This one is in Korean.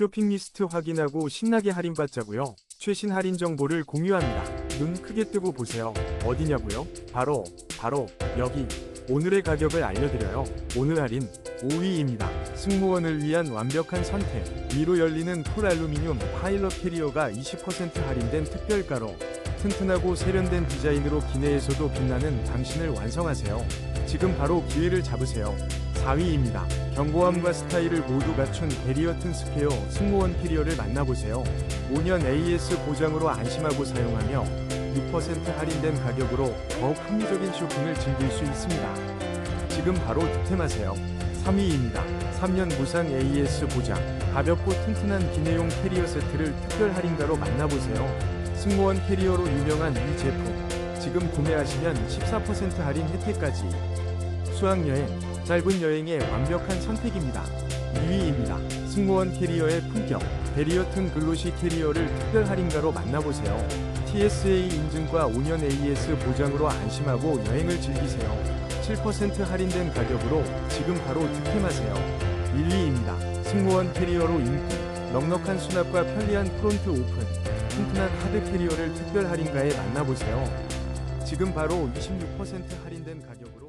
쇼핑 리스트 확인하고 신나게 할인받자고요. 최신 할인 정보를 공유합니다. 눈 크게 뜨고 보세요. 어디냐고요? 바로 바로 여기. 오늘의 가격을 알려드려요. 오늘 할인 5위입니다. 승무원을 위한 완벽한 선택. 위로 열리는 풀 알루미늄 파일럿 캐리어가 20% 할인된 특별가로 튼튼하고 세련된 디자인으로 기내에서도 빛나는 당신을 완성하세요. 지금 바로 기회를 잡으세요. 4위입니다. 견고함과 스타일을 모두 갖춘 베리어튼 스퀘어 승무원 캐리어를 만나보세요. 5년 AS 보장으로 안심하고 사용하며 6% 할인된 가격으로 더욱 합리적인 쇼핑을 즐길 수 있습니다. 지금 바로 득템하세요. 3위입니다. 3년 무상 AS 보장, 가볍고 튼튼한 기내용 캐리어 세트를 특별 할인가로 만나보세요. 승무원 캐리어로 유명한 이 제품, 지금 구매하시면 14% 할인 혜택까지. 수학여행, 짧은 여행의 완벽한 선택입니다. 2위입니다. 승무원 캐리어의 품격, 베리어튼 글로시 캐리어를 특별 할인가로 만나보세요. TSA 인증과 5년 AS 보장으로 안심하고 여행을 즐기세요. 7% 할인된 가격으로 지금 바로 득템하세요. 1위입니다. 승무원 캐리어로 인기, 넉넉한 수납과 편리한 프론트 오픈, 튼튼한 하드 캐리어를 특별 할인가에 만나보세요. 지금 바로 26% 할인된 가격으로